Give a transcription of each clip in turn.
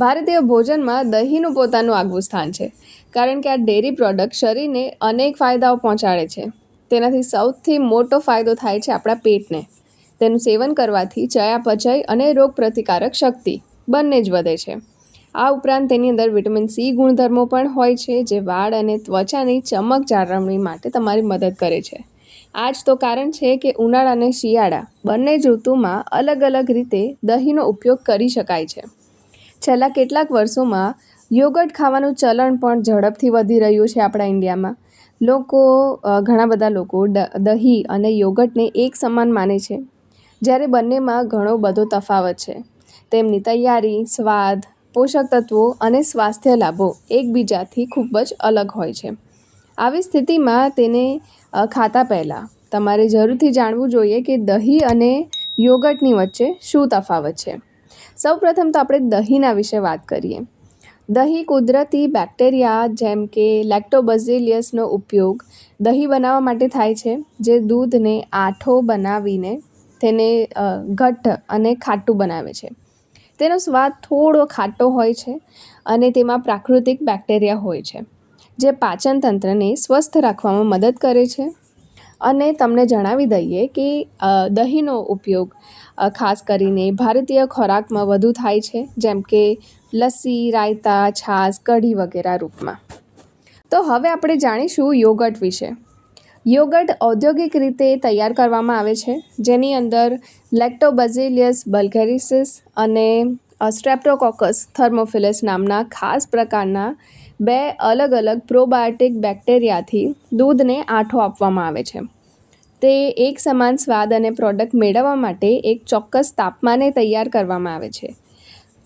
ભારતીય ભોજનમાં દહીંનું પોતાનું આગવું સ્થાન છે, કારણ કે આ ડેરી પ્રોડક્ટ શરીરને અનેક ફાયદાઓ પહોંચાડે છે. તેનાથી સૌથી મોટો ફાયદો થાય છે આપણા પેટને. તેનું સેવન કરવાથી ચયાપચય અને રોગ પ્રતિકારક શક્તિ બંને જ વધે છે. આ ઉપરાંત તેની અંદર વિટામિન સી ગુણધર્મો પણ હોય છે, જે વાળ અને ત્વચાની ચમક જાળવણી માટે તમારી મદદ કરે છે. આ જ તો કારણ છે કે ઉનાળા અને શિયાળા બંને જ ઋતુમાં અલગ અલગ રીતે દહીંનો ઉપયોગ કરી શકાય છે. છેલ્લા કેટલાક વર્ષોમાં યોગર્ટ ખાવાનું ચલણ પણ ઝડપથી વધી રહ્યું છે આપણા ઇન્ડિયામાં. લોકો ઘણા બધા લોકો દહીં અને યોગર્ટને એક સમાન માને છે. જ્યારે બંનેમાં ઘણો બધો તફાવત છે. તેમની તૈયારી, સ્વાદ, પોષક તત્વો અને સ્વાસ્થ્ય લાભો એકબીજાથી ખૂબ જ અલગ હોય છે. આવી સ્થિતિમાં તેને ખાતા પહેલાં તમારે જરૂરથી જાણવું જોઈએ કે દહીં અને યોગર્ટની વચ્ચે શું તફાવત છે. સૌપ્રથમ તો આપણે દહીંના વિશે વાત કરીએ. દહીં કુદરતી બેક્ટેરિયા જેમ કે લેક્ટોબઝિલિયસનો ઉપયોગ દહીં બનાવવા માટે થાય છે, જે દૂધને આઠો બનાવીને તેને ઘટ્ટ અને ખાટું બનાવે છે. તેનો સ્વાદ થોડો ખાટો હોય છે અને તેમાં પ્રાકૃતિક બેક્ટેરિયા હોય છે, જે પાચન તંત્રને સ્વસ્થ રાખવામાં મદદ કરે છે. અને તમને જણાવી દઈએ કે દહીંનો ઉપયોગ ખાસ કરીને ભારતીય ખોરાકમાં વધુ થાય છે, જેમ કે લસ્સી, રાયતા, છાશ, કઢી વગેરે રૂપમાં. તો હવે આપણે જાણીશું યોગર્ટ વિશે. યોગર્ટ ઔદ્યોગિક રીતે તૈયાર કરવામાં આવે છે, જેની અંદર લેક્ટોબઝિલિયસ બલ્ગેરિસિસ અને સ્ટ્રેપ્ટોકોકસ થર્મોફિલસ નામના ખાસ પ્રકારના બે અલગ અલગ પ્રોબાયોટિક બેક્ટેરિયાથી દૂધને આંઠો આપવામાં આવે છે. તે એક સમાન સ્વાદ અને પ્રોડક્ટ મેળવવા માટે એક ચોક્કસ તાપમાને તૈયાર કરવામાં આવે છે.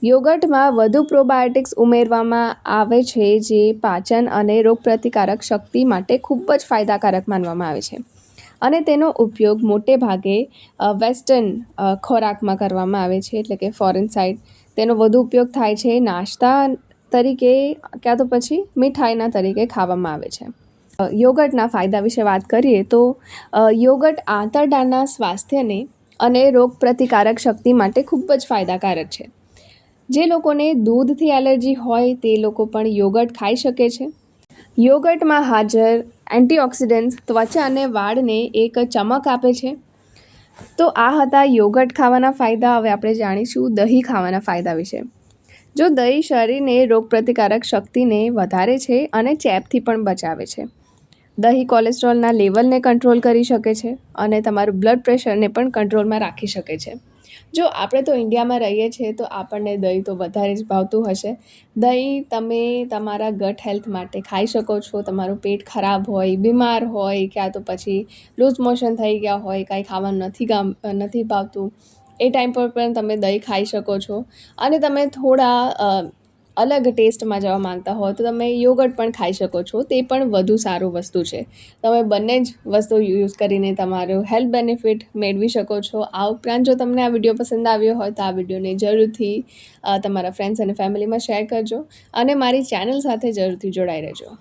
યોગર્ટમાં વધુ પ્રોબાયોટિક્સ ઉમેરવામાં આવે છે, જે પાચન અને રોગપ્રતિકારક શક્તિ માટે ખૂબ જ ફાયદાકારક માનવામાં આવે છે. અને તેનો ઉપયોગ મોટે ભાગે વેસ્ટર્ન ખોરાકમાં કરવામાં આવે છે, એટલે કે ફોરેન સાઇડ તેનો વધુ ઉપયોગ થાય છે નાસ્તા તરીકે, ક્યાં તો પછી મીઠાઈના તરીકે ખાવામાં આવે છે. યોગર્ટના ફાયદા વિશે વાત કરીએ તો યોગર્ટ આંતરડાના સ્વાસ્થ્યને અને રોગ પ્રતિકારક શક્તિ માટે ખૂબ જ ફાયદાકારક છે. જે લોકોને દૂધથી એલર્જી હોય તે લોકો પણ યોગર્ટ ખાઈ શકે છે. યોગર્ટમાં હાજર એન્ટીઓક્સિડન્ટ્સ, ત્વચા અને વાળને એક ચમક આપે છે. તો આ હતા યોગર્ટ ખાવાના ફાયદા. હવે આપણે જાણીશું દહીં ખાવાના ફાયદા વિશે. જો દહીં શરીરને રોગપ્રતિકારક શક્તિને વધારે છે અને ચેપથી પણ બચાવે છે. દહીં કોલેસ્ટ્રોલના લેવલને કંટ્રોલ કરી શકે છે અને તમારું બ્લડ પ્રેશરને પણ કંટ્રોલમાં રાખી શકે છે. જો આપણે તો ઇન્ડિયામાં રહીએ છીએ, તો આપણને દહીં તો વધારે જ ભાવતું હશે. દહીં તમે તમારા ગટ હેલ્થ માટે ખાઈ શકો છો, તમારું પેટ ખરાબ હોય, બીમાર હોય, ક્યાં તો પછી લૂઝ મોશન થઈ ગયા હોય, કાંઈ ખાવાનું નથી ગામ, નથી ભાવતું. એ ટાઈમ પર પણ તમે દહીં ખાઈ શકો છો. અને તમે થોડા અલગ ટેસ્ટમાં જવા માંગતા હો, તો તમે યોગર્ટ પણ ખાઈ શકો છો. તે પણ વધુ સારું વસ્તુ છે. તમે બંને જ વસ્તુ યુઝ કરીને તમારું હેલ્થ બેનિફિટ મેળવી શકો છો. આ ઉપરાંત જો તમને આ વીડિયો પસંદ આવ્યો હોય, તો આ વિડીયોને જરૂરથી તમારા ફ્રેન્ડ્સ અને ફેમિલીમાં શેર કરજો અને મારી ચેનલ સાથે જરૂરથી જોડાઈ રહેજો.